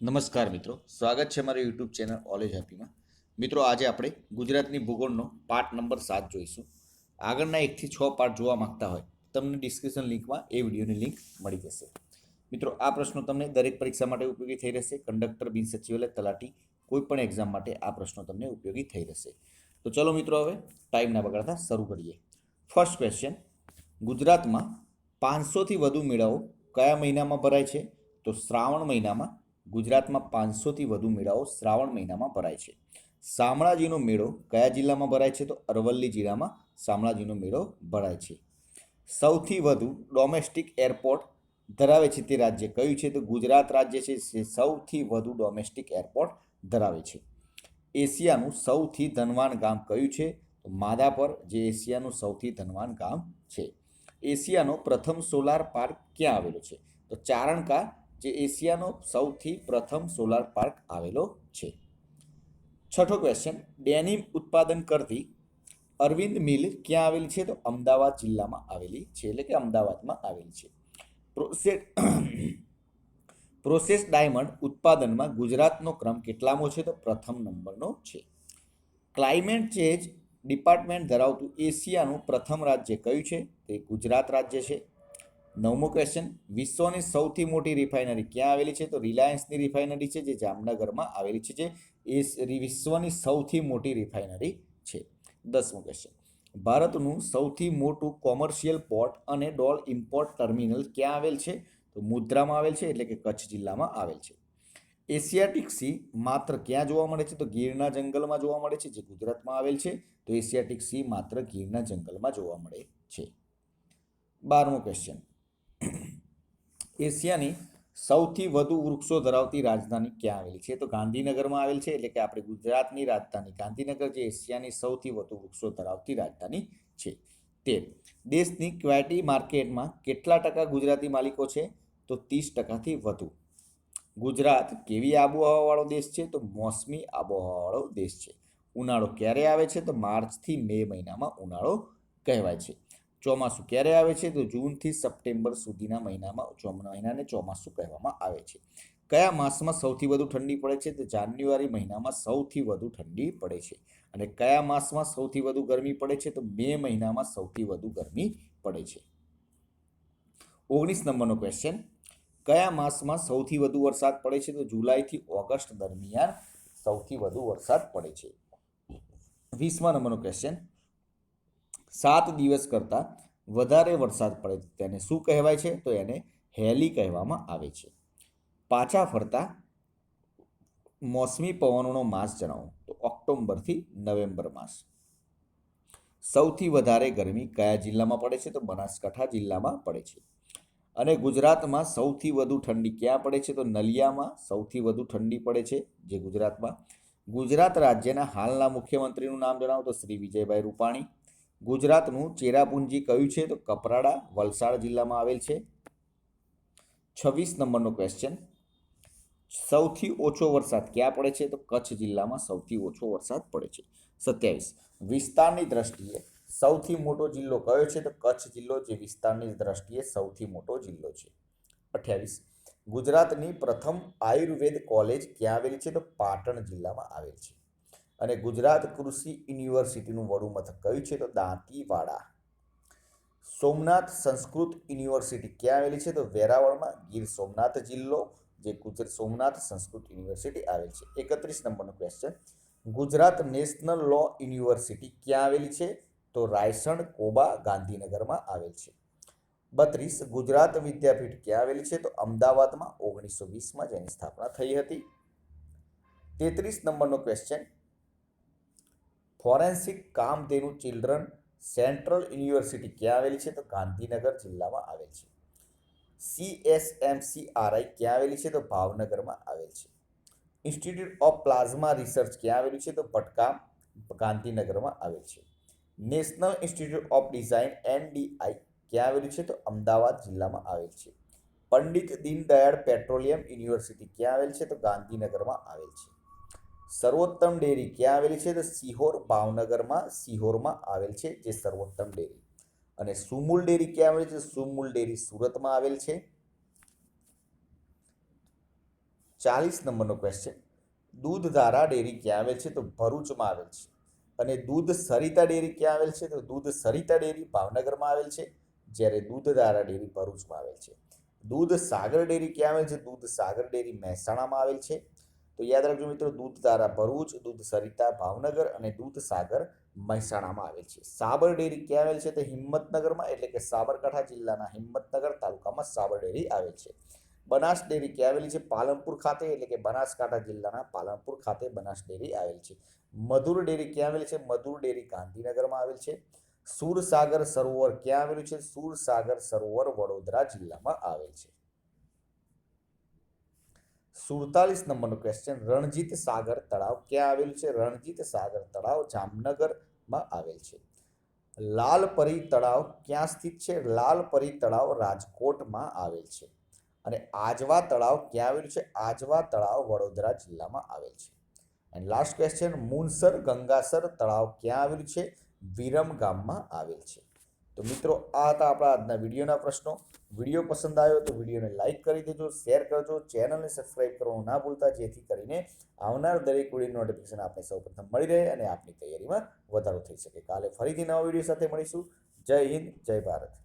નમસ્કાર મિત્રો. સ્વાગત છે મારી યુટ્યુબ ચેનલ ઓલેજ હેપીમાં મિત્રો, આજે આપણે ગુજરાતની ભૂગોળનો પાર્ટ નંબર સાત જોઈશું. આગળના એકથી છ પાર્ટ જોવા માંગતા હોય, તમને ડિસ્ક્રિપ્શન લિંકમાં એ વિડીયોની લિંક મળી જશે. મિત્રો, આ પ્રશ્નો તમને દરેક પરીક્ષા માટે ઉપયોગી થઈ રહેશે. કંડક્ટર, બિન સચિવાલય, તલાટી, કોઈ પણ એક્ઝામ માટે આ પ્રશ્નો તમને ઉપયોગી થઈ રહેશે. તો ચલો મિત્રો, હવે ટાઈમ ના બગાડતા શરૂ કરીએ. ફર્સ્ટ ક્વેશ્ચન ગુજરાતમાં પાંચસોથી વધુ મેળાઓ કયા મહિનામાં ભરાય છે? તો શ્રાવણ મહિનામાં ગુજરાતમાં પાંચસોથી વધુ મેળાઓ શ્રાવણ મહિનામાં ભરાય છે. શામળાજીનો મેળો કયા જિલ્લામાં ભરાય છે? તો અરવલ્લી જિલ્લામાં શામળાજીનો મેળો ભરાય છે. સૌથી વધુ ડોમેસ્ટિક એરપોર્ટ ધરાવે છે તે રાજ્ય કયું છે? તો ગુજરાત રાજ્ય છે જે સૌથી વધુ ડોમેસ્ટિક એરપોર્ટ ધરાવે છે. એશિયાનું સૌથી ધનવાન ગામ કયું છે? તો માધાપર, જે એશિયાનું સૌથી ધનવાન ગામ છે. એશિયાનો પ્રથમ સોલાર પાર્ક ક્યાં આવેલો છે? તો ચારણકા જે એશિયાનો સૌથી પ્રથમ સોલાર પાર્ક આવેલો છે. છઠ્ઠો ક્વેશ્ચન ડેનિમ ઉત્પાદન કરતી અરવિંદ મિલ ક્યાં આવેલી છે? તો અમદાવાદ જિલ્લામાં આવેલી છે, એટલે કે અમદાવાદમાં આવેલી છે. પ્રોસેસ પ્રોસેસ ડાયમંડ ઉત્પાદનમાં ગુજરાતનો ક્રમ કેટલામો છે? તો પ્રથમ નંબરનો છે. ક્લાઇમેટ ચેન્જ ડિપાર્ટમેન્ટ ધરાવતું એશિયાનું પ્રથમ રાજ્ય કયું છે? તે ગુજરાત રાજ્ય છે. નવમો ક્વેશ્ચન વિશ્વની સૌથી મોટી રિફાઇનરી ક્યાં આવેલી છે? તો રિલાયન્સની રિફાઇનરી છે, જે જામનગરમાં આવેલી છે, જે એ વિશ્વની સૌથી મોટી રિફાઇનરી છે. દસમો ક્વેશ્ચન ભારતનું સૌથી મોટું કોમર્શિયલ પોર્ટ અને ડોલ ઇમ્પોર્ટ ટર્મિનલ ક્યાં આવેલ છે? તો મુદ્રામાં આવેલ છે, એટલે કે કચ્છ જિલ્લામાં આવેલ છે. એશિયાટિક સી માત્ર ક્યાં જોવા મળે છે? તો ગીરના જંગલમાં જોવા મળે છે, જે ગુજરાતમાં આવેલ છે. તો એશિયાટિક સી માત્ર ગીરના જંગલમાં જોવા મળે છે. બારમો ક્વેશ્ચન એશિયાની સૌથી વધુ વૃક્ષો ધરાવતી રાજધાની ક્યાં આવેલી છે? તો ગાંધીનગરમાં આવેલ છે, એટલે કે આપણે ગુજરાતની રાજધાની. ગાંધીનગર જે એશિયાની સૌથી વધુ વૃક્ષો ધરાવતી રાજધાની છે. તેર. દેશની ક્વેટી માર્કેટમાં કેટલા ટકા ગુજરાતી માલિકો છે? તો ત્રીસ ટકાથી વધુ. ગુજરાત કેવી આબોહવાવાળો દેશ છે? તો મોસમી આબોહવાવાળો દેશ છે. ઉનાળો ક્યારે આવે છે? તો માર્ચથી મે મહિનામાં ઉનાળો કહેવાય છે. ચોમાસું ક્યારે આવે છે? તો જૂનથી સપ્ટેમ્બર સુધીના મહિનામાં, ચોમા, મહિનાને ચોમાસું કહેવામાં આવે છે. કયા માસમાં સૌથી વધુ ઠંડી પડે છે? તો જાન્યુઆરી મહિનામાં સૌથી વધુ ઠંડી પડે છે. અને કયા માસમાં સૌથી વધુ ગરમી પડે છે? તો મે મહિનામાં સૌથી વધુ ગરમી પડે છે. ઓગણીસ નંબરનો ક્વેશ્ચન કયા માસમાં સૌથી વધુ વરસાદ પડે છે? તો જુલાઈથી ઓગસ્ટ દરમિયાન સૌથી વધુ વરસાદ પડે છે. વીસમા નંબરનો ક્વેશ્ચન સાત દિવસ કરતાં વધારે વરસાદ પડે તેને શું કહેવાય છે? તો એને હેલી કહેવામાં આવે છે. પાછા ફરતા મોસમી પવનોનો માસ જણાવો. તો ઓક્ટોબરથી નવેમ્બર માસ. સૌથી વધારે ગરમી કયા જિલ્લામાં પડે છે? તો બનાસકાંઠા જિલ્લામાં પડે છે. અને ગુજરાતમાં સૌથી વધુ ઠંડી ક્યાં પડે છે? તો નલિયામાં સૌથી વધુ ઠંડી પડે છે, જે ગુજરાતમાં. ગુજરાત રાજ્યના હાલના મુખ્યમંત્રીનું નામ જણાવો તો શ્રી વિજયભાઈ રૂપાણી. ગુજરાતનું ચેરાપુંજી કયું છે? તો કપરાડા, વલસાડ જિલ્લામાં આવેલ છે. છવ્વીસ નંબરનો ક્વેશ્ચન સૌથી ઓછો વરસાદ ક્યાં પડે છે? તો કચ્છ જિલ્લામાં સૌથી ઓછો વરસાદ પડે છે. સત્યાવીસ. વિસ્તારની દ્રષ્ટિએ સૌથી મોટો જિલ્લો કયો છે? તો કચ્છ જિલ્લો, જે વિસ્તારની દ્રષ્ટિએ સૌથી મોટો જિલ્લો છે. અઠ્યાવીસ. ગુજરાતની પ્રથમ આયુર્વેદ કોલેજ ક્યાં આવેલી છે? તો પાટણ જિલ્લામાં આવેલ છે. અને ગુજરાત કૃષિ યુનિવર્સિટીનું વડું મથક કયું છે? તો દાંતીવાડા. સોમનાથ સંસ્કૃત યુનિવર્સિટી ક્યાં આવેલી છે? તો વેરાવળમાં ગીર સોમનાથ જિલ્લો, જે ગુજરાત સોમનાથ સંસ્કૃત યુનિવર્સિટી આવેલ છે. એકત્રીસ નંબરનો question Gujarat national law university ક્યાં આવેલી છે? તો રાયસણ, કોબા, ગાંધીનગરમાં આવેલ છે. બત્રીસ, ગુજરાત વિદ્યાપીઠ ક્યાં આવેલી છે? તો અમદાવાદમાં ઓગણીસો વીસમાં જેની સ્થાપના થઈ હતી. તેત્રીસ નંબરનો question forensic Kamdhenu children central university ક્યાં આવેલી છે? તો ગાંધીનગર જિલ્લામાં આવેલ છે. સીએસએમસીઆરઆઈ ક્યાં આવેલી છે? તો ભાવનગરમાં આવેલ છે. ઇન્સ્ટિટ્યૂટ ઓફ પ્લાઝમા રિસર્ચ ક્યાં આવેલું છે? તો ભટકામ ગાંધીનગરમાં આવેલ છે. National institute of design NDI ક્યાં આવેલું છે? તો અમદાવાદ જિલ્લામાં આવેલ છે. પંડિત દીનદયાળ પેટ્રોલિયમ યુનિવર્સિટી ક્યાં આવેલ છે? તો ગાંધીનગરમાં આવેલ છે. સર્વોત્તમ ડેરી ક્યાં આવેલી છે? તો સિહોર ભાવનગરમાં, સિહોરમાં આવેલ છે જે સર્વોત્તમ ડેરી. અને સુમૂલ ડેરી ક્યાં આવેલી છે? સુમૂલ ડેરી સુરતમાં આવેલ છે. ચાલીસ નંબરનો ક્વેશ્ચન દૂધધારા ડેરી ક્યાં આવેલ છે? તો ભરૂચમાં આવેલ છે. અને દૂધ સરિતા ડેરી ક્યાં આવેલ છે? તો દૂધ સરિતા ડેરી ભાવનગરમાં આવેલ છે, જ્યારે દૂધધારા ડેરી ભરૂચમાં આવેલ છે. દૂધ સાગર ડેરી ક્યાં આવેલ છે? દૂધ સાગર ડેરી મહેસાણામાં આવેલ છે. તો યાદ રાખજો મિત્રો દૂધધારા ભરૂચ, દૂધ સરિતા, ભાવનગર અને દૂધ સાગર મહેસાણામાં આવેલ છે. સાબર ડેરી ક્યાં આવેલ છે? તો હિંમતનગરમાં, એટલે કે સાબરકાંઠા જિલ્લાના હિંમતનગર તાલુકામાં સાબર ડેરી આવેલ છે. બનાસ ડેરી ક્યાં આવેલી છે? પાલનપુર ખાતે, એટલે કે બનાસકાંઠા જિલ્લાના પાલનપુર ખાતે બનાસ ડેરી આવેલ છે. મધુર ડેરી ક્યાં આવેલી છે? મધુર ડેરી ગાંધીનગરમાં આવેલ છે. સુરસાગર સરોવર ક્યાં આવેલું છે? સુરસાગર સરોવર વડોદરા જિલ્લામાં આવેલ છે. સુડતાલીસ નંબરનો ક્વેશ્ચન રણજીત સાગર તળાવ ક્યાં આવેલું છે? રણજીત સાગર તળાવ જામનગરમાં આવેલ છે. લાલપરી તળાવ ક્યાં સ્થિત છે? લાલપરી તળાવ રાજકોટમાં આવેલ છે. અને આજવા તળાવ ક્યાં આવેલું છે? આજવા તળાવ વડોદરા જિલ્લામાં આવેલ છે. And last question Munsar Gangasar તળાવ ક્યાં આવેલું છે? વિરમ ગામમાં આવેલ છે. તો મિત્રો, આ હતા આપણા આજના વિડીયોના પ્રશ્નો. વીડિયો પસંદ આવ્યો તો વિડીયોને લાઇક કરી દેજો, શેર કરજો, ચેનલને સબસ્ક્રાઇબ કરવાનું ના ભૂલતા, જેથી કરીને આવનાર દરેક વીડિયો નોટિફિકેશન આપને સૌપ્રથમ મળી રહે અને આપની તૈયારીમાં વધારો થઈ શકે. કાલે ફરીથી નવા વીડિયો સાથે મળીશું. જય હિન્દ, જય ભારત.